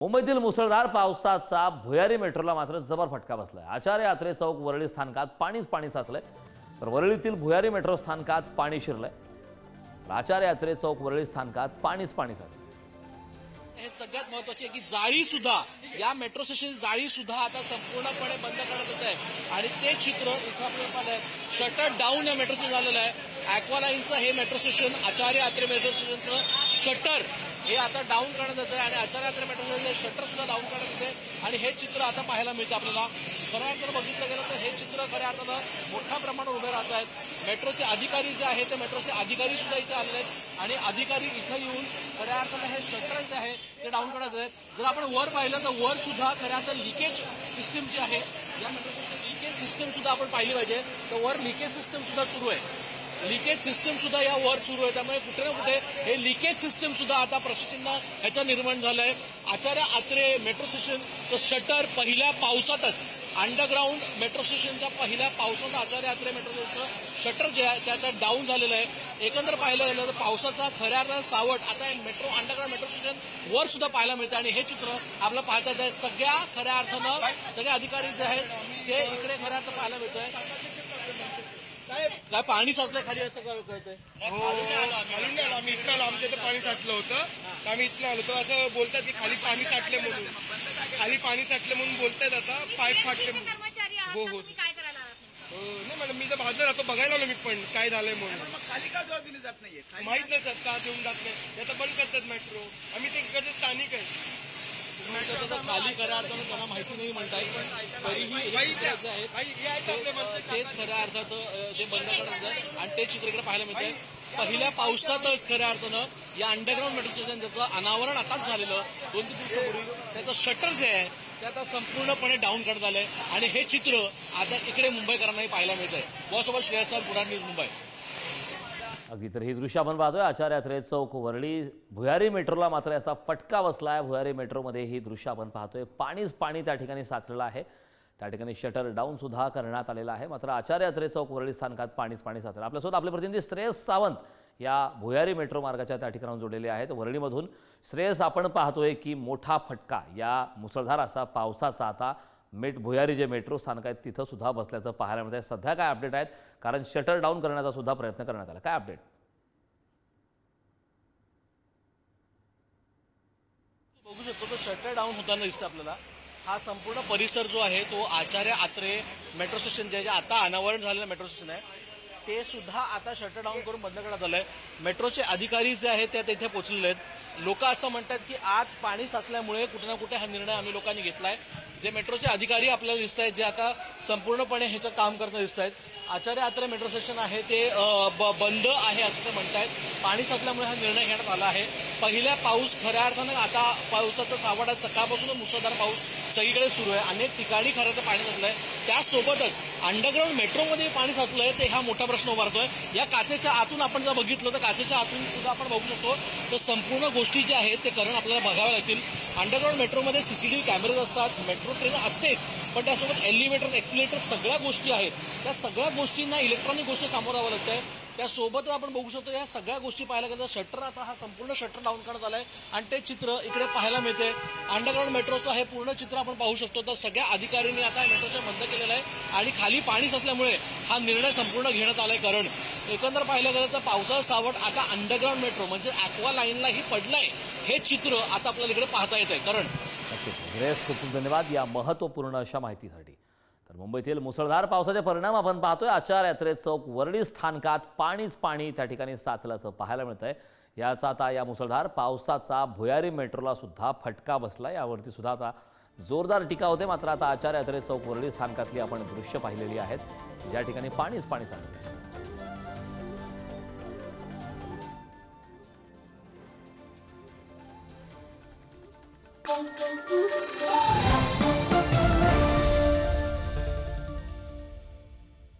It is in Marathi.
मुंबईतील मुसळधार पावसाचा भुयारी मेट्रोला मात्र जबर फटका बसलाय. आचार्य यात्रे चौक वरळी स्थानकात पाणीच पाणी साचलंय. तर वरळीतील भुयारी मेट्रो स्थानकात पाणी शिरलंय. आचार्य यात्रे चौक वरळी स्थानकात पाणीच पाणी साचलं हे सगळ्यात महत्त्वाचे आहे की जाळी सुद्धा या मेट्रो स्टेशन जाळी सुद्धा आता संपूर्णपणे बंद करण्यात येत आहे. आणि ते चित्र इथं आपल्याला आहे. शटर डाऊन या मेट्रो स्टेशन झालेलं आहे. अॅक्वालाईनचं हे मेट्रो स्टेशन आचार्य यात्रे मेट्रो स्टेशनचं शटर हे आता डाऊन करण्यात येतं आहे आणि आचार्य मेट्रोचे शटर सुद्धा डाऊन करण्यात येते आणि हे चित्र आता पाहायला मिळतं आपल्याला. खऱ्या जर बघितलं गेलं तर हे चित्र खऱ्या अर्थानं मोठ्या प्रमाणात उभे राहत आहेत. मेट्रोचे अधिकारी जे आहेत ते मेट्रोचे अधिकारी सुद्धा इथे आलेले आहेत. आणि अधिकारी इथं येऊन खऱ्या अर्थानं हे शटर जे आहे ते डाऊन करण्यात आहेत. जर आपण वर पाहिलं तर वर सुद्धा खऱ्या अर्थानं लिकेज सिस्टीम जी आहे या मेट्रोची लिकेज सिस्टीम सुद्धा आपण पाहिली पाहिजे. तर वर लिकेज सिस्टीम सुद्धा सुरू आहे. लिकेज सिस्टम सुद्धा या वर सुरू आहे. त्यामुळे कुठे ना कुठे हे लिकेज सिस्टम सुद्धा आता प्रशासन ह्याचं निर्माण झालं आहे आचार्य आत्रे मेट्रो स्टेशनचं शटर पहिल्या पावसातच अंडरग्राऊंड मेट्रो स्टेशनच्या पहिल्या पावसात आचार्य आत्रे मेट्रो स्टेशनचं शटर जे आहे त्यात डाऊन झालेलं आहे. एकंदर पाहिलं गेलं तर पावसाचा खऱ्या अर्थानं सावट आता मेट्रो अंडरग्राऊंड मेट्रो स्टेशन वर सुद्धा पाहायला मिळतं आणि हे चित्र आपलं पाहता येत आहे सगळ्या खऱ्या अर्थानं सगळे अधिकारी जे आहेत ते इकडे खऱ्या अर्थ पाहायला मिळतंय. काय पाणी साचलंय खाली असं काय कळतंय? हो खालून नाही आलो आम्ही. इथं आलो आमच्या इथं पाणी साठलं होतं. तर आम्ही इथं आलो. तर असं बोलतात की खाली पाणी साठले म्हणून. खाली पाणी साठले म्हणून बोलतायत आता. पाईप फाटले म्हणून. कर्मचारी आहात हो, हो. तुम्ही? काय करायला आहात नेमकं? हो, नाही मॅडम मी तर बाजूला राहतो बघायला आलो मी पण काय झालंय म्हणून. खाली का जॉब दिली जात नाहीये? खाली माहीत नाही सर का देऊन टाकले आता बंद करतात मेट्रो आम्ही ते इकडचे खाली खऱ्या अर्थानं त्यांना माहिती नाही म्हणताय पण तरीही आहेत. तेच खऱ्या अर्थात ते बंद करत आहेत आणि ते चित्र इकडे पाहायला मिळतंय. पहिल्या पावसातच खऱ्या अर्थानं या अंडरग्राऊंड मेट्रो स्टेशन ज्याचं अनावरण आताच झालेलं दोन तीन दिवसापूर्वी त्याचं शटर जे आहे ते आता संपूर्णपणे डाऊन करण्यात आलंय. आणि हे चित्र आता इकडे मुंबईकरांनाही पाहायला मिळतंय. बॉसोबत श्रेयस पुढार न्यूज मुंबई. अगदी तर ही दृश्य आपण पाहतोय. आचार्य यात्रे चौक वरळी. भुयारी मेट्रोला मात्र याचा फटका बसला आहे भुयारी मेट्रोमध्ये ही दृश्य आपण पाहतोय. पाणीच पाणी त्या ठिकाणी साचलेलं आहे. त्या ठिकाणी शटर डाऊन सुद्धा करण्यात आलेलं आहे. मात्र आचार्य यात्रे चौक वरळी स्थानकात पाणीच पाणी साचलं. आपल्यासोबत आपले प्रतिनिधी श्रेयस सावंत या भुयारी मेट्रो मार्गाच्या त्या ठिकाणाहून जोडलेले आहेत. वरळीमधून श्रेयस आपण पाहतोय की मोठा फटका या मुसळधार असा पावसाचा आता मेट भुयारी जे मेट्रो स्थानक आहेत तिथं सुद्धा बसल्याचं पाहायला मिळतं सध्या काय अपडेट आहेत? कारण शटर डाऊन करण्याचा सुद्धा प्रयत्न करण्यात आला. काय अपडेट बघू शकतो तो शटर डाऊन होताना दिसतं आपल्याला. हा संपूर्ण परिसर जो आहे तो आचार्य आत्रे मेट्रो स्टेशन जे जे आता अनावरण झालेलं मेट्रो स्टेशन आहे ते सुद्धा आता शटर डाऊन करून बंद करण्यात आलंय. मेट्रोचे अधिकारी जे आहेत ते तिथे पोहोचलेले आहेत. लोक असं म्हणतात की आत पाणी साचल्यामुळे कुठे ना कुठे हा निर्णय आम्ही लोकांनी घेतलाय. जे मेट्रोचे अधिकारी आपल्याला दिसत आहेत जे आता संपूर्णपणे ह्याचं काम करताना दिसत आहेत आचार्य आत्रे मेट्रो स्टेशन आहे ते ब- बंद आहे असं ते म्हणतायत. पाणी साचल्यामुळे हा निर्णय घेण्यात आला आहे. पहिल्या पाऊस खऱ्या अर्थानं आता पावसाचा सावट आज सकाळपासूनच मुसळधार पाऊस सगळीकडे सुरू आहे. अनेक ठिकाणी खरं तर पाणी साचलंय. त्यासोबतच अंडरग्राऊंड मेट्रोमध्ये पाणी साचलंय ते हा मोठा प्रश्न उभारतोय या काचेच्या आतून आपण जर बघितलं तर काचेच्या आतून सुद्धा आपण बघू शकतो. तर संपूर्ण गोष्टी ज्या आहेत ते करण आपल्याला बघाव्या लागतील. अंडरग्राऊंड मेट्रोमध्ये सीसीटीव्ही कॅमेरेज असतात मेट्रो ट्रेन असतेच. पण त्यासोबत एलिव्हेटर एक्सिलेटर सगळ्या गोष्टी आहेत. त्या सगळ्या गोष्टींना इलेक्ट्रॉनिक गोष्टी सामोरावं लागतं लागतंय. त्यासोबतच आपण बघू शकतो या सगळ्या गोष्टी पाहायला गेलं तर शटर आता हा संपूर्ण शटर डाऊन करण्यात आलाय. आणि ते चित्र इकडे पाहायला मिळते. अंडरग्राऊंड मेट्रोचं हे पूर्ण चित्र आपण पाहू शकतो. तर सगळ्या अधिकाऱ्यांनी आता मेट्रोच्या बंद केलेलं आहे. आणि खाली पाणी साचल्यामुळे हा निर्णय संपूर्ण घेण्यात आलाय कारण. एकंदर पाहिलं गेलं तर पावसाळा सावट आता अंडरग्राऊंड मेट्रो म्हणजे ॲक्वा लाईनलाही पडलंय. हे चित्र आता आपल्याला इकडे पाहता येत आहे कारण खूप खूप धन्यवाद या महत्त्वपूर्ण अशा माहितीसाठी. तर मुंबईतील मुसळधार पावसाचे परिणाम आपण पाहतोय. आचार यात्रे चौक वरडी स्थानकात पाणीच पाणी त्या ठिकाणी साचल्याचं पाहायला मिळत आहे याचा आता या मुसळधार पावसाचा भुयारी मेट्रोला सुद्धा फटका बसला यावरती सुद्धा आता जोरदार टीका होते. मात्र आता आचार यात्रे चौक वरळी स्थानकातली आपण दृश्य पाहिलेली आहेत. ज्या ठिकाणी पाणीच पाणी साचलं